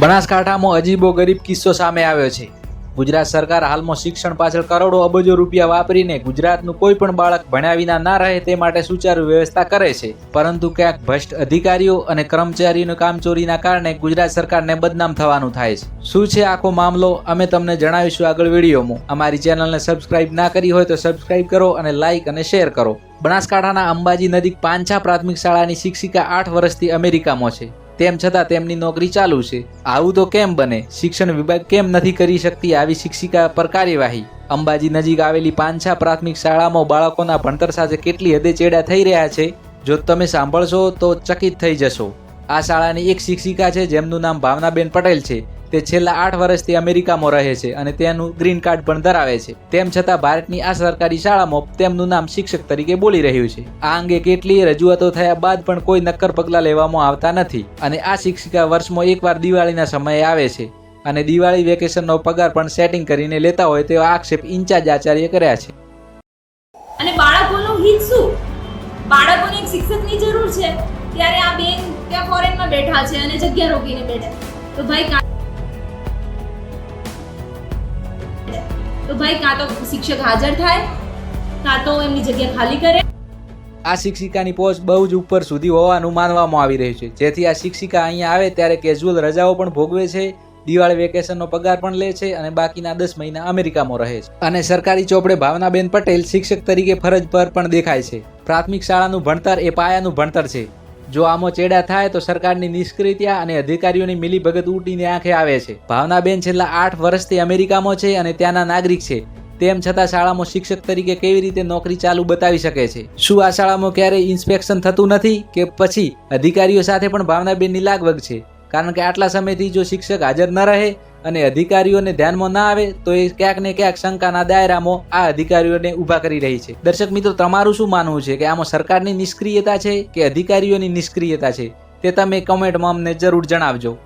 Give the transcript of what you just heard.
બનાસકાંઠામાં અજીબો ગરીબ કિસ્સો સામે આવ્યો છે. ગુજરાત સરકાર હાલમાં શિક્ષણ પાછળ કરોડો અબજો રૂપિયા વાપરીને ગુજરાતનું કોઈ પણ બાળક ભણ્યા વિના ના રહે તે માટે સુચારુ વ્યવસ્થા કરે છે. પરંતુ ક્યાંક ભ્રષ્ટ અધિકારીઓ અને કર્મચારીઓની કામચોરીના કારણે ગુજરાત સરકારને બદનામ થવાનું થાય છે. શું છે આખો મામલો? અમે તમને જણાવીશું આગળ વિડીયોમાં. અમારી ચેનલને સબસ્ક્રાઇબ ના કરી હોય તો સબસ્ક્રાઇબ કરો અને લાઇક અને શેર કરો. બનાસકાંઠાના અંબાજી નજીક પાંચા પ્રાથમિક શાળાની શિક્ષિકા આઠ વર્ષથી અમેરિકામાં છે. તેમ છતાં તેમની નોકરી ચાલુ છે. આવું તો કેમ બને? શિક્ષણ વિભાગ કેમ નથી કરી શકતી આવી શિક્ષિકા પર કાર્યવાહી? અંબાજી નજીક આવેલી પાંછા પ્રાથમિક શાળામાં બાળકોના ભણતર સાથે કેટલી હદે ચેડા થઈ રહ્યા છે? જો તમે સાંભળશો તો ચકિત થઈ જશો. આ શાળાની એક શિક્ષિકા છે, જેમનું નામ ભાવનાબેન પટેલ છે. તે છેલ્લા આઠ વર્ષથી અમેરિકામાં રહે છે અને તેનું ગ્રીન કાર્ડ પણ ધરાવે છે. તેમ છતાં ભારતની આ સરકારી શાળામાં તેમનું નામ શિક્ષક તરીકે બોલી રહ્યું છે. આ અંગે કેટલીય રજૂઆતો થયા બાદ પણ કોઈ નક્કર પગલાં લેવામાં આવતા નથી અને આ શિક્ષિકા વર્ષમાં એકવાર દિવાળીના સમયે આવે છે અને દિવાળી વેકેશનનો પગાર પણ સેટિંગ કરીને લેતા હોય તેવા આક્ષેપ ઇન્ચાર્જ આચાર્ય કર્યા છે. અને બાળકોનું હિત શું? બાળકોને એક શિક્ષકની જરૂર છે. ત્યારે આ બેન ત્યાં ફોરેનમાં બેઠા છે અને જગ્યા રોકીને બેઠા તો ભાઈ તો ભાઈ કાં તો શિક્ષક હાજર થાય, કાં તો એમની જગ્યા ખાલી કરે. આ શિક્ષિકાની પોસ્ટ બહુ જ ઉપર સુધી હોવાનું માનવામાં આવી રહ્યું છે. જેથી આ શિક્ષિકા અહીંયા આવે ત્યારે કેઝ્યુઅલ રજાઓ પણ ભોગવે છે, દિવાળી વેકેશનનો પગાર પણ લે છે અને બાકીના દસ મહિના અમેરિકામાં રહે છે. અને સરકારી ચોપડે ભાવનાબેન પટેલ શિક્ષક તરીકે ફરજ પર પણ દેખાય છે. પ્રાથમિક શાળાનું ભણતર એ પાયાનું ભણતર છે. જો આમાં ચેડા થાય તો સરકારની નિષ્ક્રિયતા અને અધિકારીઓની મિલીભગત ઉટીને આંખે આવે છે. ભાવનાબેન છેલ્લા આઠ વર્ષથી અમેરિકામાં છે અને ત્યાંના નાગરિક છે. તેમ છતાં શાળામાં શિક્ષક તરીકે કેવી રીતે નોકરી ચાલુ બતાવી શકે છે? શું આ શાળામાં ક્યારેય ઇન્સ્પેક્શન થતું નથી કે પછી અધિકારીઓ સાથે પણ ભાવનાબેનની લાગવગ છે? કારણ કે આટલા સમયથી જો શિક્ષક હાજર ન રહે અને અધિકારીઓને ધ્યાનમાં ના આવે તો એ ક્યાંક ને ક્યાંક શંકાના દાયરામાં આ અધિકારીઓને ઊભા કરી રહી છે. દર્શક મિત્રો, તમારું શું માનવું છે? કે આમાં સરકારની નિષ્ક્રિયતા છે કે અધિકારીઓની નિષ્ક્રિયતા છે? તે તમે કમેન્ટમાં અમને જરૂર જણાવજો.